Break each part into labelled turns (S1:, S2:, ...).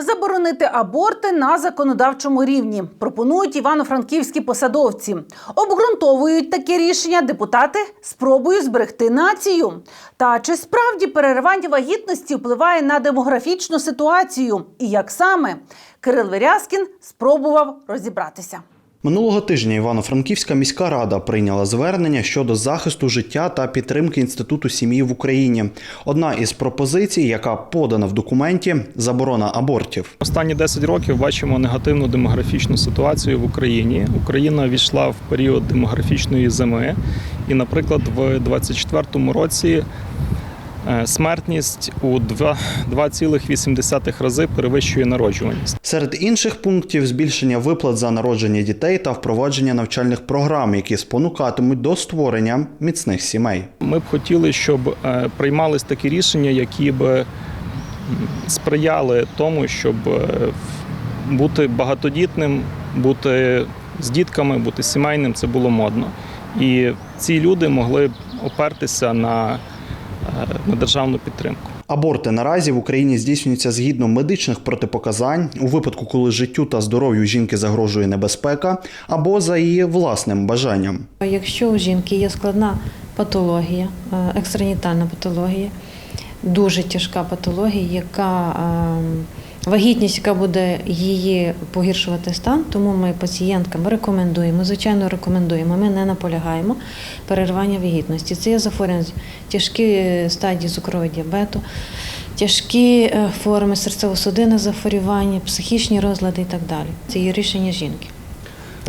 S1: Заборонити аборти на законодавчому рівні пропонують івано-франківські посадовці. Обґрунтовують таке рішення депутати спробою зберегти націю. Та чи справді переривання вагітності впливає на демографічну ситуацію? І як саме Кирил Верязкін спробував розібратися.
S2: Минулого тижня Івано-Франківська міська рада прийняла звернення щодо захисту життя та підтримки інституту сім'ї в Україні. Одна із пропозицій, яка подана в документі, заборона абортів.
S3: Останні 10 років бачимо негативну демографічну ситуацію в Україні. Україна війшла в період демографічної зими, і, наприклад, в 2024 році смертність у два- 2,8 рази перевищує народжуваність.
S2: Серед інших пунктів збільшення виплат за народження дітей та впровадження навчальних програм, які спонукатимуть до створення міцних сімей.
S3: Ми б хотіли, щоб е, приймались такі рішення, які б сприяли тому, щоб е, бути багатодітним, бути з дітками, бути сімейним це було модно. І ці люди могли опертися на, е, на державну підтримку.
S2: Аборти наразі в Україні здійснюються згідно медичних протипоказань у випадку, коли життю та здоров'ю жінки загрожує небезпека, або за її власним бажанням.
S4: Якщо у жінки є складна патологія, екстренітальна патологія, дуже тяжка патологія, яка ем, вагітність, яка буде її погіршувати стан, тому ми пацієнткам рекомендуємо, звичайно, рекомендуємо. Ми не наполягаємо переривання вагітності. Це є захворювання тяжкі стадії цукрового діабету, тяжкі е, форми серцево-судинних захворювань, психічні розлади і так далі. Це є рішення жінки.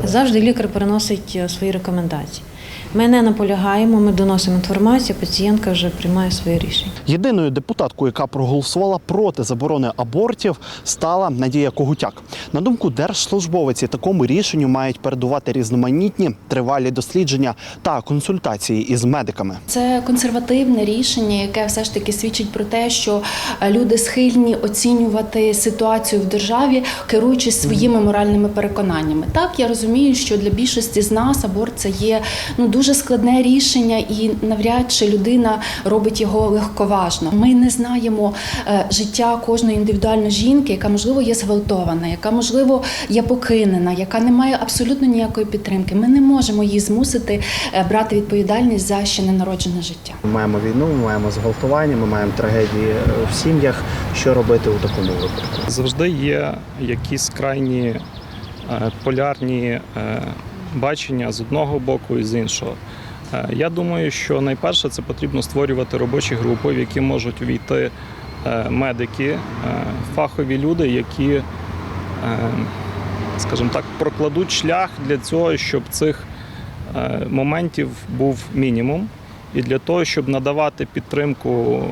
S4: Завжди лікар переносить е, свої рекомендації. Ми не наполягаємо, ми доносимо інформацію, пацієнтка вже приймає своє рішення.
S2: Єдиною депутаткою, яка проголосувала проти заборони абортів, стала Надія Когутяк. На думку держслужбовиці, такому рішенню мають передувати різноманітні тривалі дослідження та консультації із медиками.
S5: Це консервативне рішення, яке все ж таки свідчить про те, що е, люди схильні оцінювати ситуацію в державі, керуючись своїми моральними переконаннями. Так я розумію, що для більшості з нас аборт це є ну дуже складне рішення, і навряд чи людина робить його легковажно. Ми не знаємо е, життя кожної індивідуальної жінки, яка можливо є зґвалтована, яка можливо є покинена, яка не має абсолютно ніякої підтримки. Ми не можемо її змусити е, брати відповідальність за ще ненароджене життя.
S2: Ми маємо війну, ми маємо зґвалтування, ми маємо трагедії е, в сім'ях. Що робити у такому випадку?
S3: Завжди є якісь крайні полярні бачення з одного боку і з іншого. Е, Я думаю, що найперше це потрібно створювати робочі групи, в які можуть увійти е, медики, е, фахові люди, які, скажімо так, прокладуть шлях для цього, щоб цих моментів був мінімум. І для того, щоб надавати підтримку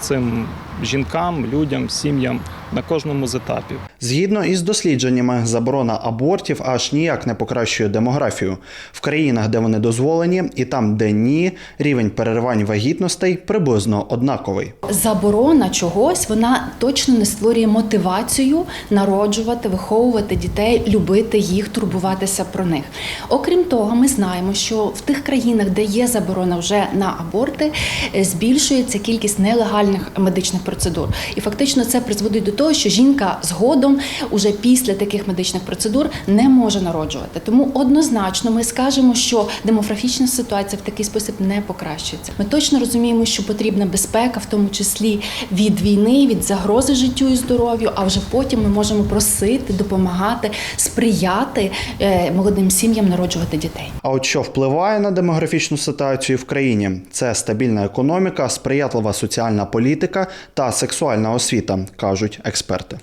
S3: цим жінкам, людям, сім'ям на кожному з етапів.
S2: Згідно із дослідженнями, заборона абортів аж ніяк не покращує демографію. В країнах, де вони дозволені, і там, де ні, рівень переривань вагітностей приблизно однаковий.
S5: Заборона чогось вона точно не створює мотивацію народжувати, виховувати дітей, любити їх, турбуватися про них. Окрім того, ми знаємо, що в тих країнах, де є заборона вже на аборти, е, збільшується кількість нелегальних медичних процедур. І фактично це призводить до того, що жінка згодом, уже після таких медичних процедур, не може народжувати. Тому однозначно ми скажемо, що демографічна ситуація в такий спосіб не покращується. Ми точно розуміємо, що потрібна безпека, в тому числі від війни, від загрози життю і здоров'ю. А вже потім ми можемо просити, допомагати, сприяти е, молодим сім'ям народжувати дітей.
S2: А от що впливає на демографічну ситуацію в країні, це стабільна економіка, сприятлива соціальна політика та сексуальна освіта, кажуть експерти. experta.